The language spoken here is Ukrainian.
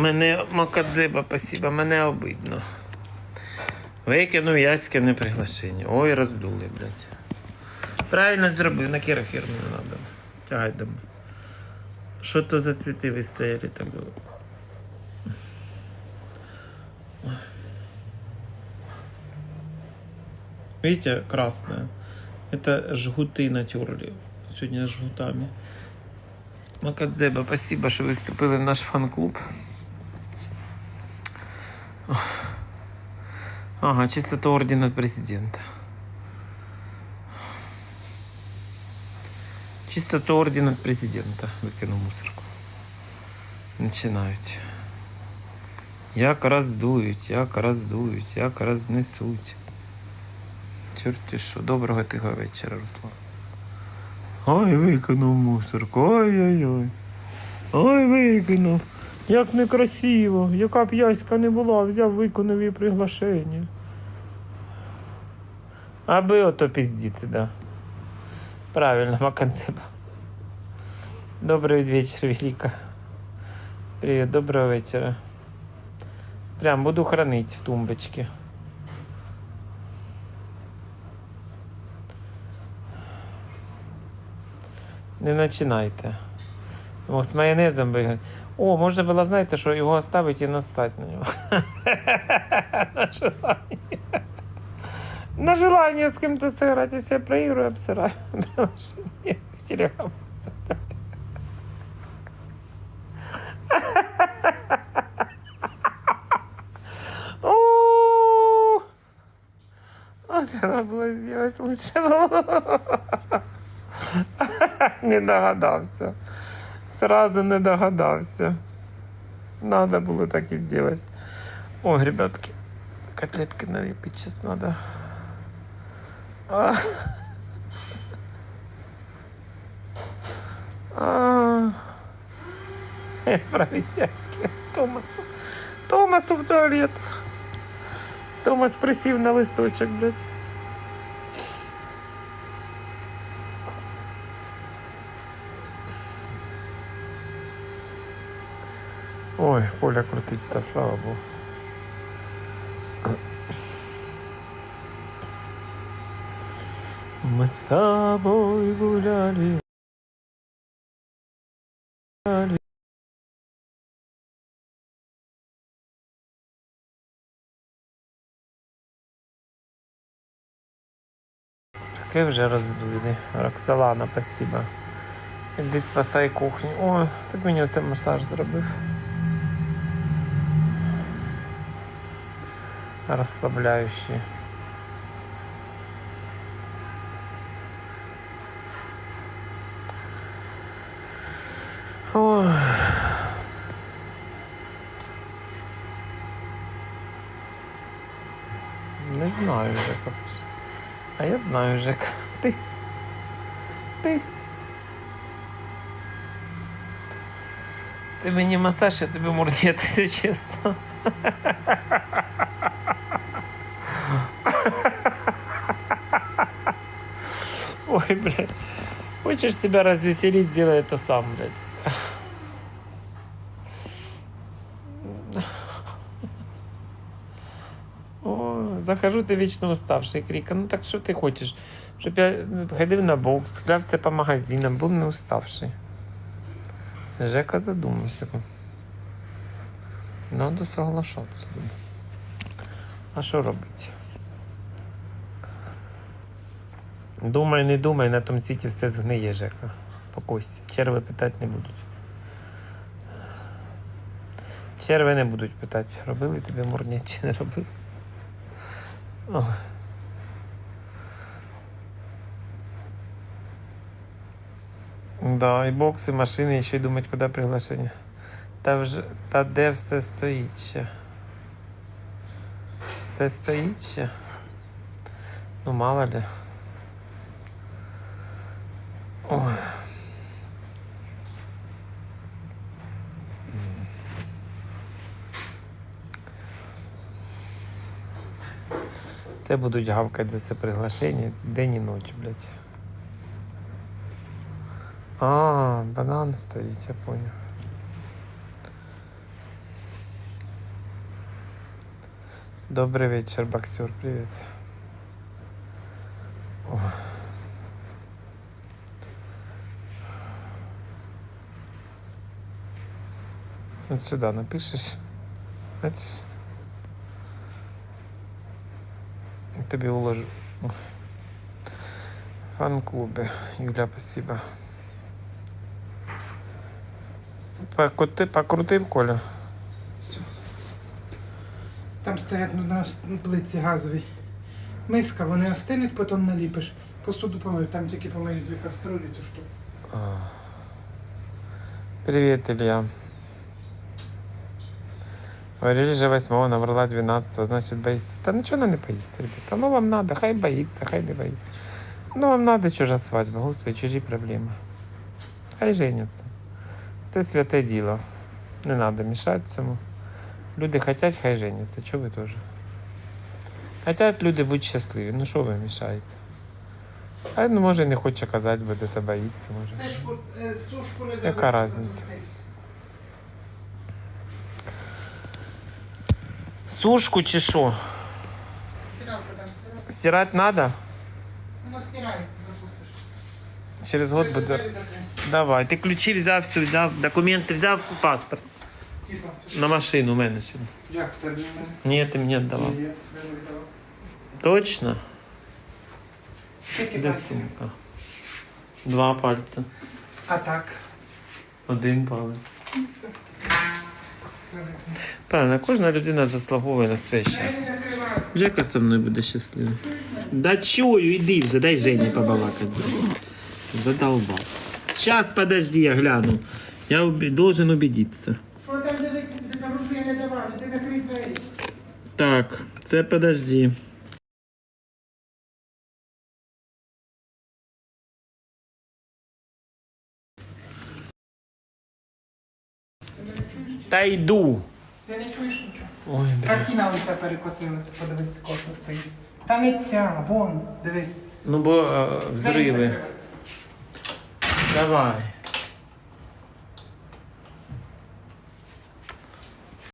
Мене Макадзеба, спасибо, мене обидно. Викинув яське не приглашення. Ой, роздули, блядь. Правильно зробив, на кірохер не треба. Тягай. Що то за цвіти ви стояли так довго? Видите, красное. Это жгуты натерли. Сегодня с жгутами. Макадзеба, спасибо, що ви вступили в наш фан-клуб. Ага, чистота ордена президента. Чистота ордена президента. Викину мусорку. Починають. Як роздують, як роздують, як рознесуть. Чорті що, доброго тихого вечора, Руслан. Ой, викинув мусорку, ой-ой-ой. Ой, викинув. Як некрасиво, яка б яська не була, взяв виконав її приглашення. Аби ото піздіти, да. Правильно, Маканцеба. Добрий вечір, Велика. Привіт, доброго вечора. Прям буду хранить в тумбочке. Не починайте. О, з майонезом би. О, можна було, знаєте, що його оставити і настати на нього. на желание. На желание з ким-то сыграть, если я проиграю, обсираю. Потому что нет, в телеграм оставляю. О, Вот она была сделать лучше было. Не догадався. Сразу не догадався. Надо було так і зробити. Ой, ребятки, котлетки налепить сейчас надо. А. Э, Томасу. Томасу в туалет. Томас присів на листочок, блядь. Ой, Коля крутить став, слава Богу. Мы с тобой гуляли. гуляли. Таке вже роздуйне. Роксолана, спасибо. Іди спасай кухню. Ой, так мені оце масаж зробив. Розслабляючий. Ой. Не знаю, Жека. А я знаю, Жека. Ти. Ти. Ти мені масаж, я тобі мурнет, якщо чесно. Ой, блядь. Хочешь себя развеселить, сделай это сам, блядь. О, захожу, ты вечно уставший, Крика. Ну так что ты хочешь? Щоб я ну, ходив на бокс, шлявся по магазинам, був не уставший. Жека задумався. Надо соглашатися. думаю. А що робити? Думай, не думай, на тому світі все згниє, Жека. Спокойся. Черви питати не будуть. Черви не будуть питати, робили тобі мурнять чи не робили. О. Да, і бокси, машини, і ще й думать, куди приглашення. Та вже, та де все стоїть ще? Все стоїть ще? Ну, мало ли. Це будуть гавкати за це приглашення день і ночі, блядь. А, банан стоїть, я понял. Добрый вечер, боксер. Привет. О. Вот сюда напишешь. Бачиш? Я Тобі уложу. Фан-клубе. Юля, спасибо. Покрути, покрутив, Коля. Все. Там стоять ну, на плитці газовій. Миска, вони остинуть, потім наліпиш. Посуду помив, там тільки помиють дві каструлі, що. А. Привет, Илья. Говорили же 8 набрала 12 значит боится. Да ничего она не боится, ребята. Ну вам надо, хай боится, хай не боится. Ну вам надо чужа свадьба, господи, чужі проблеми. Хай женяться. Це святе діло. Не треба мішати цьому. Люди хочуть, хай женяться. Чого ви теж? Хотять люди бути щасливі. Ну що ви мішаєте? А ну може не хоче казати, буде та боїться, може. Е, Яка забудь Сушку чи що? Стиралка там, стиралка. Стирати треба? Воно стирається, запустиш. Через год буде. Двері закрий. Давай. Ти ключі взяв, все взяв, документи взяв, паспорт. І паспорт. На машину у мене сьогодні. Як в тебе в мене? Ні, ти мені віддавав. Ні, я не віддавав. Точно? Скільки Де пальців? сумка? Два пальці. А так. Один палець. Правильно, кожна людина заслуговує на своє щастя. Жека со мною буде щасливий. Да чую, іди вже, дай Жені побалакати. Задолбал. Сейчас, подожди, я гляну. Я уби- должен убедиться. Що там дивиться? Тобі кажу, що я не давав. Ти закрий двері. Так, це подожди. Та йду. Ти не чуєш нічого? Ой. Картина лиця перекосилася, подивись, коса стоїть. Та не ця, вон, диви. Ну бо е, закривай. Давай.